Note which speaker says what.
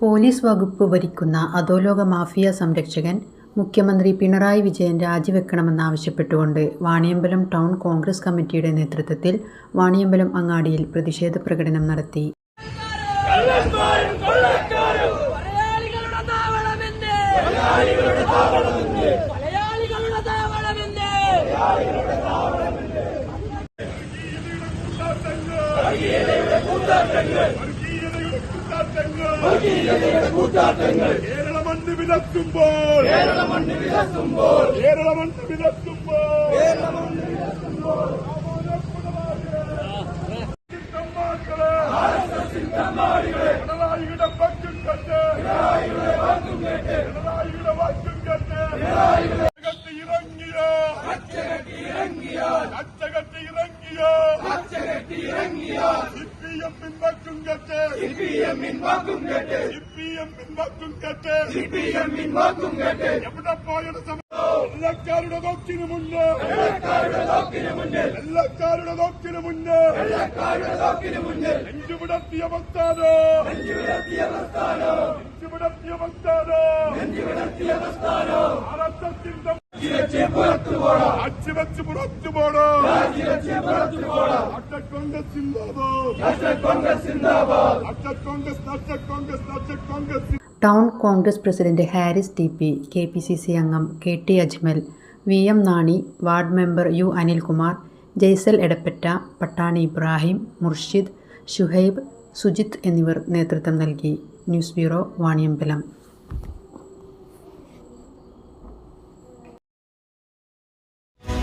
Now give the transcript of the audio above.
Speaker 1: Police വകുപ്പ് ഭരിക്കുന്ന അധോലോക മാഫിയ സംരക്ഷകൻ മുഖ്യമന്ത്രി പിണറായി വിജയൻ രാജിവെക്കണമെന്നാവശ്യപ്പെട്ടുകൊണ്ട് വാണിയമ്പലം ടൗൺ കോൺഗ്രസ് കമ്മിറ്റിയുടെ നേതൃത്വത്തിൽ വാണിയമ്പലം അങ്ങാടിയിൽ പ്രതിഷേധ പ്രകടനം നടത്തി.
Speaker 2: മലയാളികളുടെ
Speaker 3: കേരള മണ്ണ് വിലക്കുമ്പോൾ കേരള മണ്ണ് വിലക്കുമ്പോൾ കേരള മണ്ണ് വിലക്കുമ്പോൾ കേരള മണ്ണ് വിലക്കുമ്പോൾ പിണറായിയുടെ പക്കും കെട്ട് പിണറായിയുടെ വാക്കും കേട്ട് പിണറായിയുടെ വാക്കും കേട്ട് അച്ചകത്തി ഇറങ്ങിയോ? അച്ചകത്തി ഇറങ്ങിയോ? അച്ചകത്തി ഇറങ്ങിയോ? അച്ചകത്തി ഇറങ്ങിയോ? സിപിഎം പിൻവാക്കും കേട്ട്. സിപിഎം പിൻവാക്കും കേട്ട്. സിപിഎം പിൻവാക്കും കേട്ട്. സിപിഎം പിൻവാക്കും കേട്ട്. എവിടെ പോയത് വെള്ളക്കാരുടെ നോക്കിന് മുന്നേ. വെള്ളക്കാരുടെ നോക്കിന് മുന്നേ. വെള്ളക്കാരുടെ നോക്കിന് മുന്നേ. വെള്ളക്കാരുടെ നോക്കിന് മുന്നിൽ നെഞ്ചുവിടത്തിയ വസ്താനോ നെഞ്ചുവിടത്തിയ വസ്താനോ നെഞ്ചുവിടത്തിയ വസ്താനോ നെഞ്ചുവിടത്തിയ അറച്ചത്തിന്റെ അച്ചുവെച്ച് പുറത്തു പോടോ കോൺഗ്രസ് സിന്ദാബാദ്. കോൺഗ്രസ് സിന്ദാബാദ്. Congress Congress
Speaker 1: town Congress president Haris T P K P C C അംഗം K T Ajmal V M Nani ward member U Anilkumar Jaisal Edappatta Pattani Ibrahim Murshid Shuhaib Sujith എന്നിവർ നേതൃത്വം നൽകി. News bureau Vaniyambalam.